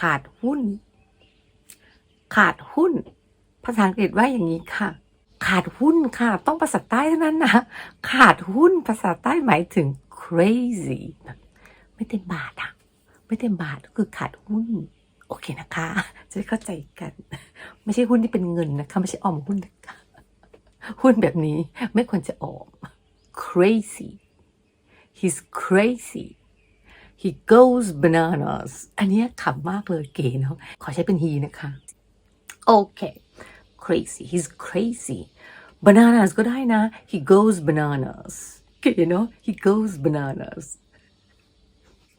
ขาดหุ้น ขาดหุ้น ภาษาอังกฤษว่าอย่างนี้ค่ะ ขาดหุ้นค่ะ ต้องภาษาใต้เท่านั้นนะ ขาดหุ้นภาษาใต้หมายถึง crazy แบบไม่เต็มบาทอะไม่เต็มบาทก็คือขาดหุ้น โอเคนะคะ จะได้เข้าใจกัน ไม่ใช่หุ้นที่เป็นเงินนะคะไม่ใช่ออมหุ้นนะคะหุ้นแบบนี้ไม่ควรจะออม crazy he's crazy he goes bananas อันเนี้ยขำมากเลยเก๋เนาะขอใช้เป็น he นะคะ โอเค crazy he's crazy bananas ก็ได้นะ he goes bananas เก๋เนาะ he goes bananas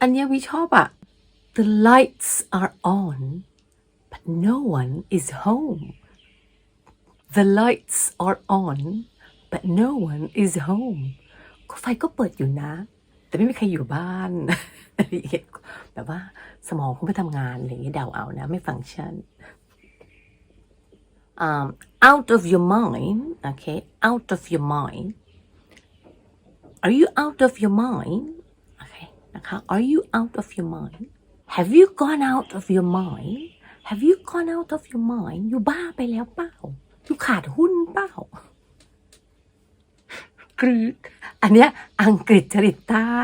อันเนี้ยวิชอบอะ the lights are on but no one is home the lights are on but no one is home ก็ไฟก็เปิดอยู่นะ แต่ไม่มีใครอยู่บ้าน แบบว่าสมองคงไม่ทำงานอะไรอย่างเงี้ยเดาเอานะ ไม่ฟังก์ชัน um, out of your mind okay out of your mind are you out of your mind okay นะคะ are you out of your mind have you gone out of your mind have you gone out of your mind อยู่บ้าไปแล้วเปล่าอยู่ขาดหุ้นเปล่า กรีด อันเนี้ยอังกฤษจริตใต้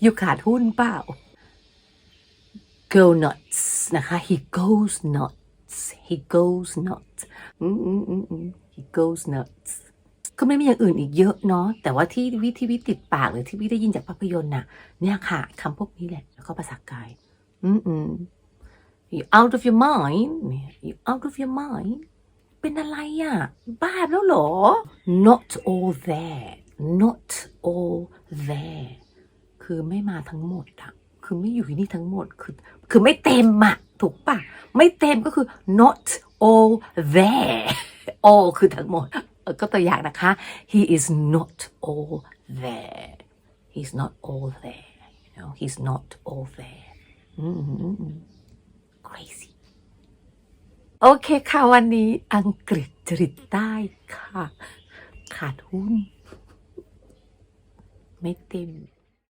อยู่ขาดหุ้นเปล่า go nuts นะคะ he goes nuts he goes nuts he goes nuts ก็ไม่มีอย่างอื่นอีกเยอะเนาะแต่ว่าที่วิที่วิติดปากหรือที่วิได้ยินจากภาพยนตร์น่ะ เนี่ยค่ะคำพวกนี้แหละ แล้วก็ภาษากาย อืมอืม you out of your mind you out of your mind เป็นอะไรอะ บ้าแล้วเหรอ not all there not all there คือไม่มาทั้งหมดอะคือไม่อยู่ที่นี่ทั้งหมด คือ คือไม่เต็มอะถูกปะไม่เต็มก็คือ not all there all คือทั้งหมด ก็ตัวอย่างนะคะ he is not all there he's not all there you know he's not all there อืม crazy โอเคค่ะวันนี้อังกฤษจริตใต้ค่ะ ขาดหุ้น ไม่เต็ม